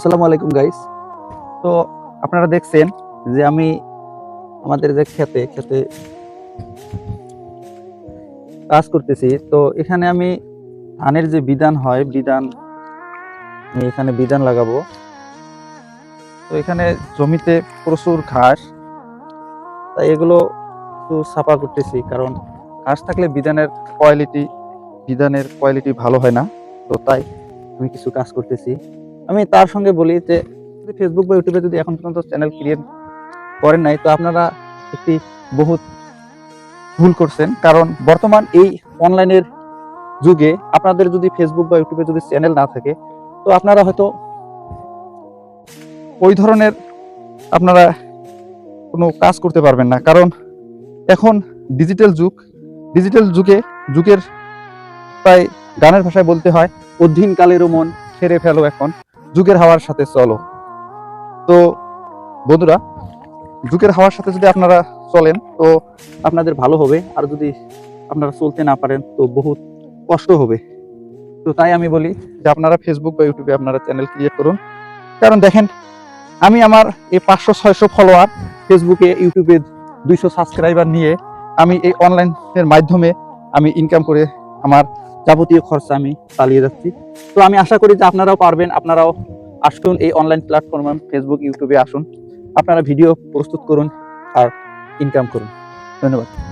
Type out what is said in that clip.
আসসালামু আলাইকুম গাইস তো আপনারা দেখছেন যে আমি আমাদের যে খেতে খেতে কাজ করতেছি। তো এখানে আমি ধানের যে বিধান হয়, বিধান আমি এখানে বিধান লাগাবো। তো এখানে জমিতে প্রচুর ঘাস, তাই এগুলো একটু সাফা করতেছি, কারণ ঘাস থাকলে বিধানের কোয়ালিটি বিধানের কোয়ালিটি ভালো হয় না। তো তাই আমি কিছু কাজ করতেছি। আমি তার সঙ্গে বলি যে ফেসবুক বা ইউটিউবে যদি এখন পর্যন্ত চ্যানেল ক্রিয়েট করেন নাই, তো আপনারা একটি বহুত ভুল করছেন। কারণ বর্তমান এই অনলাইনের যুগে আপনাদের যদি ফেসবুক বা ইউটিউবে যদি চ্যানেল না থাকে, তো আপনারা হয়তো ওই ধরনের আপনারা কোনো কাজ করতে পারবেন না। কারণ এখন ডিজিটাল যুগ ডিজিটাল যুগে, যুগের প্রায় গানের ভাষায় বলতে হয় অধীন কালেরও মন ছেড়ে ফেলো এখন। যুগের হাওয়ার সাথে চলো। তো বন্ধুরা, যুগের হাওয়ার সাথে যদি আপনারা চলেন, তো আপনাদের ভালো হবে। আর যদি আপনারা চলতে না পারেন, তো বহুত কষ্ট হবে। তো তাই আমি বলি যে আপনারা ফেসবুক বা ইউটিউবে আপনারা চ্যানেল ক্রিয়েট করুন। কারণ দেখেন, আমি আমার এই পাঁচশো, ছয়শো ফলোয়ার ফেসবুকে ইউটিউবে দুইশো সাবস্ক্রাইবার নিয়ে আমি এই অনলাইনের মাধ্যমে আমি ইনকাম করে আমার যাবতীয় খরচা আমি চালিয়ে যাচ্ছি। তো আমি আশা করি যে আপনারাও পারবেন, আপনারাও আসুন এই অনলাইন প্ল্যাটফর্মে ফেসবুক ইউটিউবে আসুন। আপনারা ভিডিও প্রস্তুত করুন আর ইনকাম করুন। ধন্যবাদ।